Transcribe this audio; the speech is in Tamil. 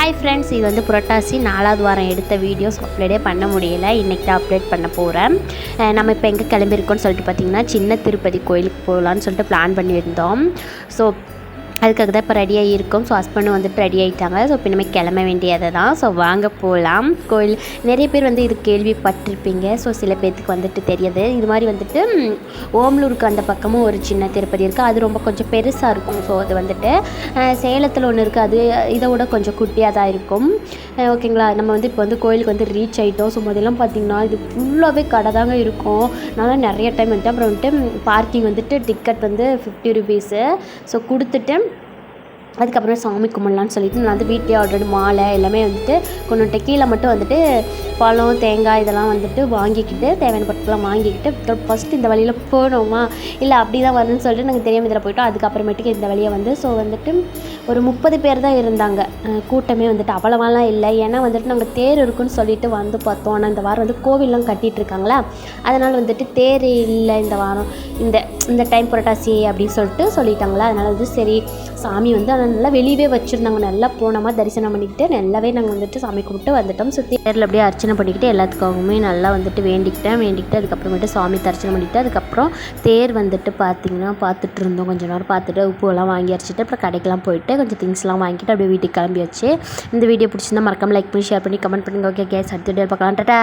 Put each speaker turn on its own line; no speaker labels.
ஹாய் ஃப்ரெண்ட்ஸ் இது வந்து புரட்டாசி நாலாவது வாரம் எடுத்த வீடியோஸ் அப்லோடே பண்ண முடியல. இன்றைக்கி தான் அப்டேட் பண்ண போகிறேன் நம்ம இப்போ எங்கே கிளம்பியிருக்கோம்னு சொல்லிட்டு பார்த்திங்கன்னா சின்ன திருப்பதி கோயிலுக்கு போகலான்னு சொல்லிட்டு பிளான் பண்ணியிருந்தோம். ஸோ அதுக்காக தான் இப்போ ரெடியாக இருக்கோம். ஸோ ஹஸ்பண்டும் வந்துட்டு ரெடி ஆகிட்டாங்க ஸோ இப்போ இனிமேல் கிளம்ப வேண்டியது தான். ஸோ வாங்க போகலாம் கோயில் நிறைய பேர் வந்து இது கேள்விப்பட்டிருப்பீங்க. ஸோ சில பேர்த்துக்கு வந்துட்டு தெரியாது. இது மாதிரி வந்துட்டு ஓம்லூருக்கு ஓமலூருக்கு அந்த பக்கமும் ஒரு சின்ன திருப்பதி இருக்குது அது ரொம்ப கொஞ்சம் பெருசாக இருக்கும். ஸோ அது வந்துட்டு சேலத்தில் ஒன்று இருக்குது அது இதை விட கொஞ்சம் குட்டியாக தான் இருக்கும். ஓகேங்களா நம்ம வந்து இப்போ வந்து கோயிலுக்கு வந்து ரீச் ஆகிட்டோம் ஸோ முதல்லாம் பார்த்திங்கன்னா இது ஃபுல்லாகவே கடை தாங்க இருக்கும். நான் நிறைய டைம் வந்துட்டு அப்புறம் வந்துட்டு பார்க்கிங் வந்துட்டு டிக்கெட் வந்து ஃபிஃப்டி ருபீஸு ஸோ கொடுத்துட்டு அதுக்கப்புறம் சாமி கும்பிட்லான்னு சொல்லிட்டு நான் வந்து வீட்லேயே ஆல்ரெடி மாலை எல்லாமே வந்துட்டு கொண்டு வந்துட்டு கீழே மட்டும் வந்துட்டு பழம் தேங்காய் இதெல்லாம் வந்துட்டு வாங்கிக்கிட்டு தேவையான பொருட்கள்லாம் வாங்கிக்கிட்டு ஃபஸ்ட்டு இந்த வழியில் போனோமா? இல்லை அப்படி தான் வரணும்னு சொல்லிட்டு நாங்கள் தெரியாமல் இதில் போயிட்டோம். அதுக்கப்புறமேட்டுக்கு இந்த வழியை வந்து ஸோ வந்துட்டு ஒரு முப்பது பேர் தான் இருந்தாங்க. கூட்டமே வந்துட்டு அவ்வளவாலாம் இல்லை. ஏன்னா வந்துட்டு நாங்கள் தேர் இருக்குன்னு சொல்லிட்டு வந்து பார்த்தோம். ஆனால் இந்த வாரம் வந்து கோவில்லாம் கட்டிகிட்டு இருக்காங்களா? அதனால் வந்துட்டு தேர் இல்லை இந்த வாரம். இந்த இந்த டைம் புரட்டாசி அப்படின்னு சொல்லிட்டு சொல்லிட்டாங்களா? அதனால் வந்து சரி சாமி வந்து ஆனால் நல்லா வெளியவே வச்சுருந்தாங்க. நல்லா போனோமா தரிசனம் பண்ணிக்கிட்டு நல்லாவே நாங்கள் வந்துட்டு சாமி கும்பிட்டு வந்துட்டோம். சுற்றி நேரில் அப்படியே அர்ச்சனை பண்ணிக்கிட்டு எல்லாத்துக்காகவுமே நல்லா வந்துட்டு வேண்டிக்கிட்டேன். வேண்டிக்கிட்டு அதுக்கப்புறமேட்டு சாமி தரிசனம் பண்ணிக்கிட்டு அதுக்கப்புறம் தேர் வந்துட்டு பார்த்திங்கன்னா பார்த்துட்டு இருந்தோம். கொஞ்சம் நேரம் பார்த்துட்டு உப்புலாம் வாங்கி அரைச்சிட்டு அப்புறம் கடைக்கெல்லாம் போயிட்டு கொஞ்சம் திங்ஸ்லாம் வாங்கிட்டு அப்படியே வீட்டுக்கு கிளம்பியாச்சு. இந்த வீடியோ பிடிச்சிருந்தா மறக்காம லைக் பண்ணி ஷேர் பண்ணி கமெண்ட் பண்ணுங்க. ஓகே கேஸ் அடுத்த வீடியோ பார்க்கலாம். டாட்டா